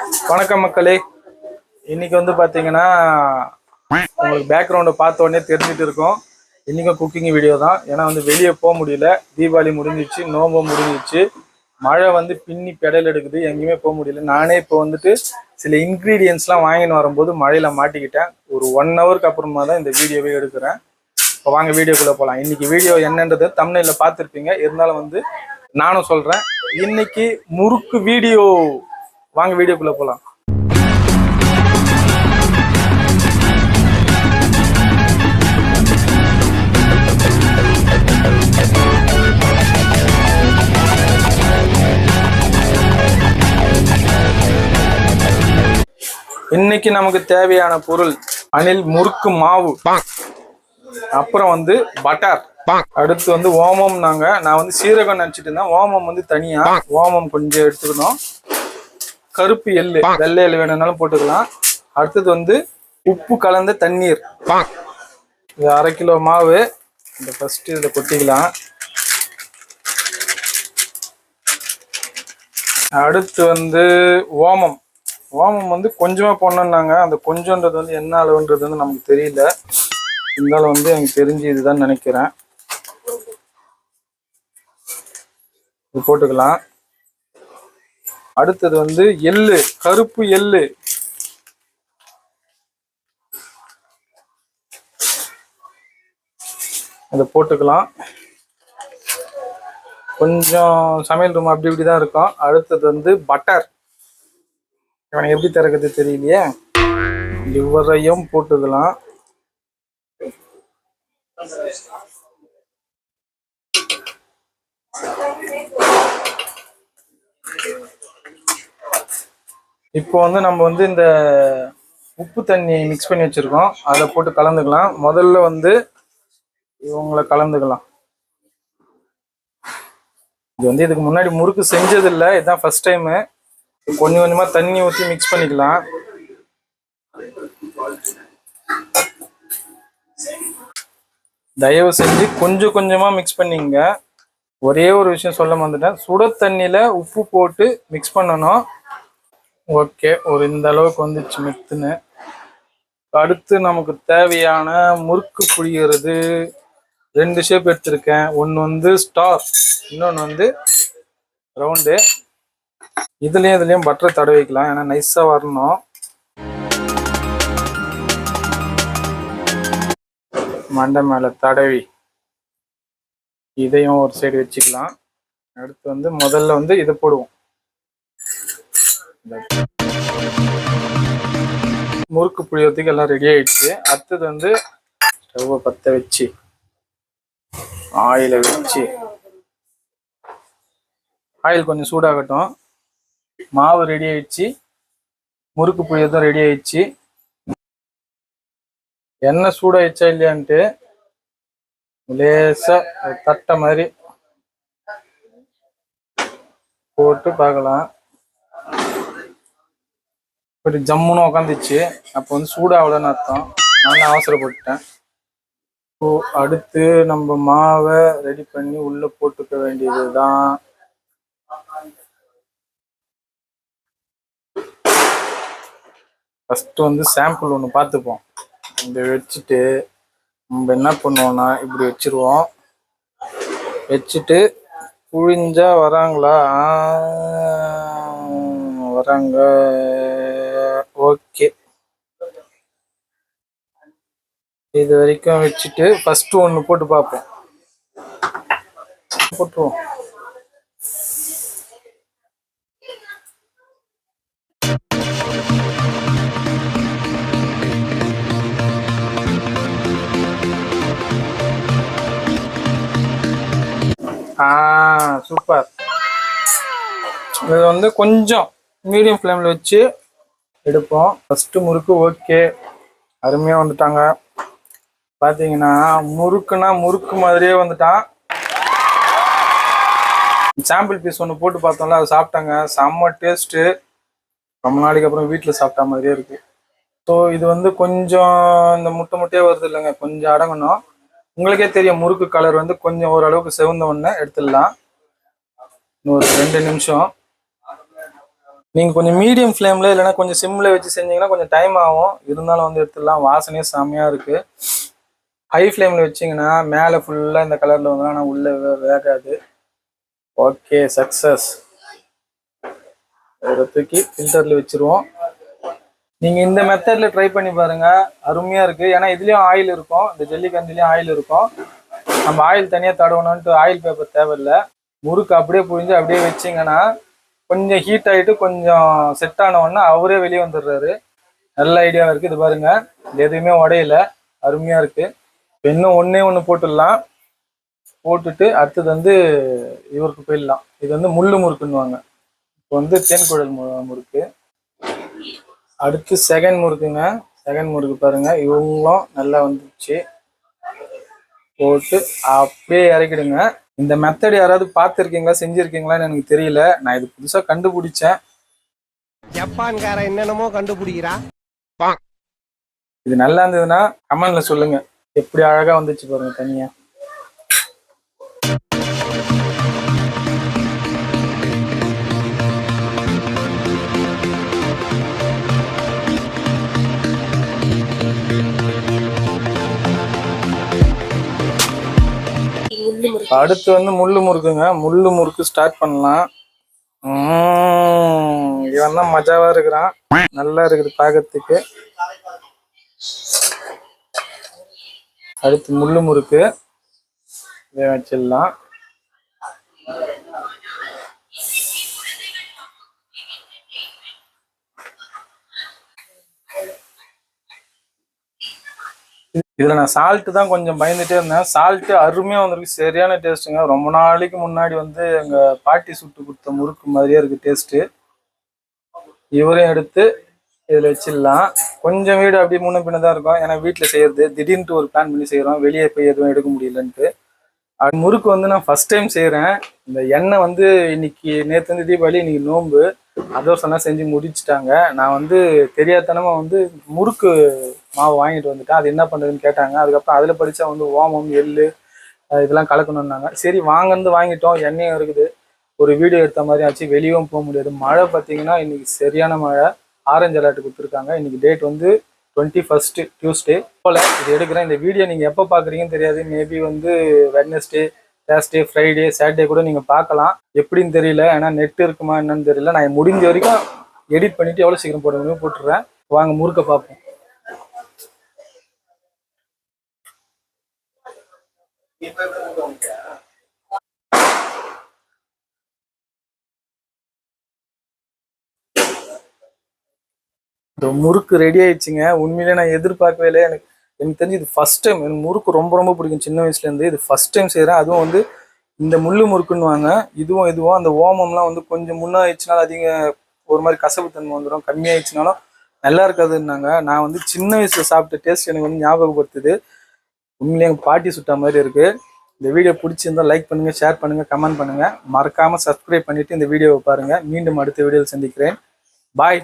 வணக்கம் மக்களே. இன்னைக்கு வந்து பார்த்தீங்கன்னா உங்களுக்கு பேக்ரவுண்டை பார்த்த உடனே தெரிஞ்சுட்டு இருக்கோம். இன்றைக்கும் குக்கிங் வீடியோ தான். ஏன்னா வந்து வெளியே போக முடியல. தீபாவளி முடிஞ்சிச்சு நோம்பு முடிஞ்சிச்சு மழை வந்து பின்னி பெடல் எடுக்குது. எங்கேயுமே போக முடியல. நானே இப்போ வந்துட்டு சில இன்க்ரீடியன்ஸ்லாம் வாங்கின்னு வரும்போது மழையில் மாட்டிக்கிட்டேன். ஒரு ஒன் ஹவருக்கு அப்புறமா தான் இந்த வீடியோவே எடுக்கிறேன். இப்போ வாங்க வீடியோக்குள்ளே போகலாம் இன்றைக்கி வீடியோ என்னன்றது தமிழில் பார்த்துருப்பீங்க. இருந்தாலும் வந்து நானும் சொல்கிறேன் இன்னைக்கு முறுக்கு வீடியோ வாங்க வீடியோக்குள்ள போகலாம் இன்னைக்கு நமக்கு தேவையான பொருள் அணில் முறுக்கு மாவு. அப்புறம் வந்து பட்டர். அடுத்து வந்து ஓமம் நாங்க நான் வந்து சீரகம் நினைச்சிட்டு இருந்தேன். ஓமம் வந்து தனியா ஓமம் கொஞ்சம் எடுத்துக்கணும். கருப்பு எள்ளு வெள்ளை எள்ளு வேணும்னாலும் போட்டுக்கலாம். அடுத்தது வந்து உப்பு கலந்த தண்ணீர். இது அரை கிலோ மாவு. இந்த ஃபர்ஸ்ட் இதில் கொட்டிக்கலாம். அடுத்து வந்து ஓமம். ஓமம் வந்து கொஞ்சமா போடணுன்னாங்க அந்த கொஞ்சன்றது வந்து என்ன அளவுன்றது வந்து நமக்கு தெரியல. இருந்தாலும் வந்து எனக்கு தெரிஞ்சு இதுதான் நினைக்கிறேன். இது போட்டுக்கலாம். அடுத்தது வந்து எள்ளு கருப்பு எள்ளு. இதை போட்டுக்கலாம். கொஞ்சம் சமையல் ரூம் அப்படி இப்படி தான் இருக்கும். அடுத்தது வந்து பட்டர் இவனை எப்படி திறக்கிறது தெரியலையே. இவரையும் போட்டுக்கலாம். இப்போ வந்து நம்ம வந்து இந்த உப்பு தண்ணி மிக்ஸ் பண்ணி வச்சிருக்கோம். அதை போட்டு கலந்துக்கலாம். முதல்ல வந்து இவங்கள கலந்துக்கலாம். இது வந்து இதுக்கு முன்னாடி முறுக்கு செஞ்சதில்லை. இதுதான் ஃபர்ஸ்ட் டைமு கொஞ்சம் கொஞ்சமாக தண்ணி ஊற்றி மிக்ஸ் பண்ணிக்கலாம். தயவு செஞ்சு கொஞ்சம் கொஞ்சமாக மிக்ஸ் பண்ணிங்க. ஒரே ஒரு விஷயம் சொல்ல வந்துட்டேன் சுட தண்ணியில உப்பு போட்டு மிக்ஸ் பண்ணணும். ஓகே ஒரு இந்த அளவுக்கு வந்துச்சு மெத்துன்னு. அடுத்து நமக்கு தேவையான முறுக்கு புழியறது. ரெண்டு ஷேப் எடுத்திருக்கேன். ஒன்று வந்து ஸ்டார் இன்னொன்று வந்து ரவுண்டு இதுலேயும் இதுலயும் பட்டரை தடவிக்கலாம் ஏன்னா நைஸா வரணும். மண்டை மேலே தடவி இதையும் ஒரு சைடு வச்சுக்கலாம். அடுத்து வந்து முதல்ல வந்து இதை போடுவோம். முறுக்கு புளியத்துக்கு எல்லாம் ரெடி ஆயிடுச்சு. அடுத்தது வந்து ஸ்டவ்வை பற்ற வச்சு ஆயில வச்சு ஆயில் கொஞ்சம் சூடாகட்டும். மாவு ரெடி ஆயிடுச்சு. முறுக்கு புளியதும் ரெடி ஆயிடுச்சு. எண்ணெய் சூடாயிடுச்சா இல்லையான்ட்டு லேசா தட்டை மாதிரி போட்டு பார்க்கலாம். இப்படி ஜம்முன்னு உக்காந்துச்சு. அப்போ வந்து சூடாகலன்னு அர்த்தம். நான் அவசரப்பட்டுட்டேன். இப்போ அடுத்து நம்ம மாவை ரெடி பண்ணி உள்ள போட்டுக்க வேண்டியதுதான். ஃபஸ்ட்டு வந்து சாம்பிள் ஒன்று பார்த்துப்போம். இந்த வச்சுட்டு நம்ம என்ன பண்ணுவோம்னா இப்படி வச்சிருவோம். வச்சுட்டு புழிஞ்சா வராங்களா? வராங்க. ஓகே இது வரைக்கும் வச்சுட்டு ஃபர்ஸ்ட் ஒன்று போட்டு பார்ப்போம். போட்டுருவோம். ஆ சூப்பர் இது வந்து கொஞ்சம் மீடியம் ஃப்ளேமில் வச்சு எடுப்போம். ஃபஸ்ட்டு முறுக்கு ஓகே அருமையாக வந்துட்டாங்க. பார்த்தீங்கன்னா முறுக்குனா முறுக்கு மாதிரியே வந்துட்டான். சாம்பிள் பீஸ் ஒன்று போட்டு பார்த்தோம்ல அதை சாப்பிட்டாங்க. செம்ம டேஸ்ட்டு ரொம்ப நாளைக்கு அப்புறம் வீட்டில் சாப்பிட்ட மாதிரியே இருக்கு. ஸோ இது வந்து கொஞ்சம் இந்த முட்டை முட்டையே வருது இல்லைங்க. கொஞ்சம் அடங்கணும். உங்களுக்கே தெரியும் முறுக்கு கலர் வந்து கொஞ்சம் ஓரளவுக்கு செவந்த ஒன்று எடுத்துடலாம். இன்னும் ஒரு ரெண்டு நிமிஷம். நீங்கள் கொஞ்சம் மீடியம் ஃப்ளேமில் இல்லைன்னா கொஞ்சம் சிம்மில் வச்சு செஞ்சீங்கன்னா கொஞ்சம் டைம் ஆகும். இருந்தாலும் வந்து எடுத்துடலாம். வாசனையே செம்மையாக இருக்குது ஹை ஃப்ளேமில் வச்சிங்கன்னா மேலே ஃபுல்லாக இந்த கலரில் வந்து ஆனால் உள்ளே வேகாது. ஓகே சக்ஸஸ் இதை தூக்கி ஃபில்டரில் வச்சிருவோம். நீங்கள் இந்த மெத்தடில் ட்ரை பண்ணி பாருங்க. அருமையாக இருக்குது ஏன்னா இதுலேயும் ஆயில் இருக்கும். இந்த ஜல்லிக்கண்டுலேயும் ஆயில் இருக்கும். நம்ம ஆயில் தனியாக தடவணுன்ட்டு ஆயில் பேப்பர் தேவையில்லை. முறுக்கு அப்படியே புழிஞ்சு அப்படியே வச்சிங்கன்னா கொஞ்சம் ஹீட் ஆகிட்டு கொஞ்சம் செட் ஆனவொடனே அவரே வெளியே வந்துடுறாரு. நல்ல ஐடியாவாக இருக்குது இது பாருங்க. இது எதுவுமே உடையல. அருமையாக இருக்குது இப்போ இன்னும் ஒன்றே ஒன்று போட்டுடலாம். போட்டுட்டு அடுத்தது வந்து இவருக்கு போயிடலாம். இது வந்து முள்ளு முறுக்குன்னுவாங்க. இப்போ வந்து தேன்குழல் மு- முறுக்கு. அடுத்து செகண்ட் முறுக்குங்க. செகண்ட் முறுக்கு பாருங்க. இவங்களும் நல்லா வந்துச்சு போட்டு அப்படியே இறக்கிடுங்க. இந்த மெத்தட் யாராவது பார்த்துருக்கீங்களா செஞ்சிருக்கீங்களான்னு எனக்கு தெரியல. நான் இது புதுசாக கண்டுபிடிச்சேன். ஜப்பான்கார என்னென்னமோ கண்டுபிடிக்கிறா. இது நல்லா இருந்ததுன்னா கமெண்ட்ல சொல்லுங்க. எப்படி அழகா வந்துச்சு பாருங்க தனியா. அடுத்து வந்து முள்ளு முறுக்குங்க. முள்ளு முறுக்கு ஸ்டார்ட் பண்ணலாம். இவன் தான் மஜாவா இருக்கிறான். நல்லா இருக்குது பாக்கிறதுக்கு. அடுத்து முள்ளு முறுக்கு. இதை வச்சிடலாம். இதில் நான் சால்ட்டு தான் கொஞ்சம் பயந்துட்டே இருந்தேன். சால்ட்டு அருமையாக வந்திருக்கு. சரியான டேஸ்ட்டுங்க ரொம்ப நாளைக்கு முன்னாடி வந்து எங்கள் பாட்டி சுட்டு கொடுத்த முறுக்கு மாதிரியே இருக்குது டேஸ்ட்டு இவரையும் எடுத்து இதில் வச்சிடலாம். கொஞ்சம் வீடு அப்படியே முன்ன பின்ன தான் இருக்கும். ஏன்னா வீட்டில் செய்கிறது திடீர்னு ஒரு பிளான் பண்ணி செய்கிறோம் வெளியே போய் எதுவும் எடுக்க முடியலன்ட்டு. அது முறுக்கு வந்து நான் ஃபர்ஸ்ட் டைம் செய்கிறேன் இந்த எண்ணெய் வந்து இன்னைக்கு நேற்று வந்து தீபாவளி இன்னைக்கு நோம்பு. அதோசெல்லாம் செஞ்சு முடிச்சுட்டாங்க. நான் வந்து தெரியாதனமாக வந்து முறுக்கு மாவு வாங்கிட்டு வந்துட்டேன் அது என்ன பண்ணுறதுன்னு கேட்டாங்க. அதுக்கப்புறம் அதில் படித்தா வந்து ஓமம் எள்ளு இதெல்லாம் கலக்கணும்னாங்க. சரி வாங்கினது வாங்கிட்டோம் எண்ணெயும் இருக்குது. ஒரு வீடியோ எடுத்த மாதிரி ஆச்சு வெளியவும் போக முடியாது. மழை பார்த்தீங்கன்னா இன்னைக்கு சரியான மழை. ஆரஞ்சு அலர்ட் கொடுத்துருக்காங்க. இன்னைக்கு டேட் வந்து டுவெண்ட்டி ஃபஸ்ட்டு டியூஸ்டே போல் இது எடுக்கிறேன். இந்த வீடியோ நீங்கள் எப்போ பார்க்குறீங்கன்னு தெரியாது. மேபி வந்து வெட்னஸ்டே தேர்ஸ்டே ஃப்ரைடே சாட்டர்டே கூட நீங்கள் பார்க்கலாம். எப்படின்னு தெரியல. ஏன்னா நெட் இருக்குமா என்னன்னு தெரியல. நான் முடிஞ்ச வரைக்கும் எடிட் பண்ணிவிட்டு எவ்வளோ சீக்கிரம் போட முடியும் போட்டுடுறேன் வாங்க முறுக்க பார்ப்போம். இந்த முறுக்கு ரெடி ஆயிடுச்சுங்க. உண்மையிலே நான் எதிர்பார்க்கவே இல்லை. எனக்கு எனக்கு தெரிஞ்சு இது ஃபர்ஸ்ட் டைம் எனக்கு முறுக்கு ரொம்ப ரொம்ப பிடிக்கும். சின்ன வயசுலேருந்து இது ஃபர்ஸ்ட் டைம் செய்கிறேன் அதுவும் வந்து இந்த முள்ளு முறுக்குன்னுவாங்க. இதுவும் இதுவும் அந்த ஓமம்லாம் வந்து கொஞ்சம் முன்னாயிடுச்சுனாலும் அதிக ஒரு மாதிரி கசப்பு தன்மை வந்துடும் கம்மியாயிடுச்சுனாலும் நல்லா இருக்காதுன்னாங்க. நான் வந்து சின்ன வயசுல சாப்பிட்ட டேஸ்ட் எனக்கு வந்து ஞாபகப்படுத்துது. உண்மையிலேயே எங்கள் பாட்டி சுட்ட மாதிரி இருக்குது இந்த வீடியோ பிடிச்சிருந்தா லைக் பண்ணுங்கள் ஷேர் பண்ணுங்கள் கமெண்ட் பண்ணுங்கள் மறக்காமல் சப்ஸ்கிரைப் பண்ணிவிட்டு இந்த வீடியோவை பாருங்கள் மீண்டும் அடுத்த வீடியோவில் சந்திக்கிறேன். பாய்